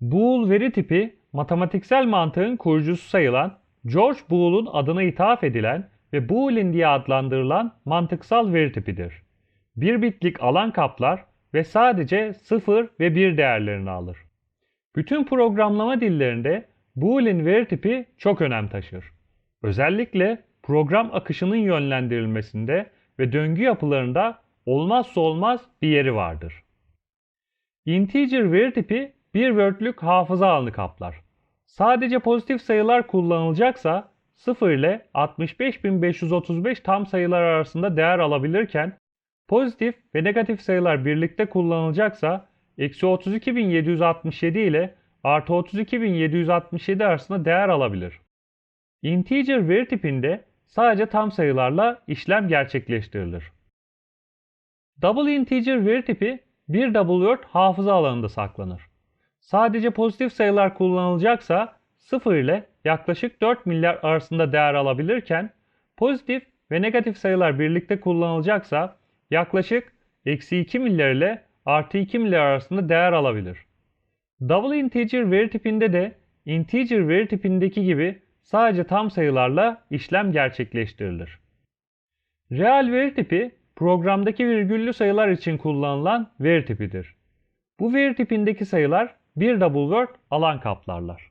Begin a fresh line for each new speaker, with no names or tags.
Boole veri tipi matematiksel mantığın kurucusu sayılan George Boole'un adına ithaf edilen ve Boolean diye adlandırılan mantıksal veri tipidir. Bir bitlik alan kaplar ve sadece 0 ve 1 değerlerini alır. Bütün programlama dillerinde Boolean veri tipi çok önem taşır. Özellikle program akışının yönlendirilmesinde ve döngü yapılarında olmazsa olmaz bir yeri vardır. Integer veri tipi bir word'lük hafıza alanı kaplar. Sadece pozitif sayılar kullanılacaksa 0 ile 65535 tam sayılar arasında değer alabilirken pozitif ve negatif sayılar birlikte kullanılacaksa eksi 32767 ile artı 32767 arasında değer alabilir. Integer veri tipinde sadece tam sayılarla işlem gerçekleştirilir. Double integer veri tipi bir double word hafıza alanında saklanır. Sadece pozitif sayılar kullanılacaksa 0 ile yaklaşık 4 milyar arasında değer alabilirken pozitif ve negatif sayılar birlikte kullanılacaksa yaklaşık eksi 2 milyar ile artı 2 milyar arasında değer alabilir. Double integer veri tipinde de integer veri tipindeki gibi sadece tam sayılarla işlem gerçekleştirilir. Reel veri tipi programdaki virgüllü sayılar için kullanılan veri tipidir. Bu veri tipindeki sayılar bir double word alan kaplarlar.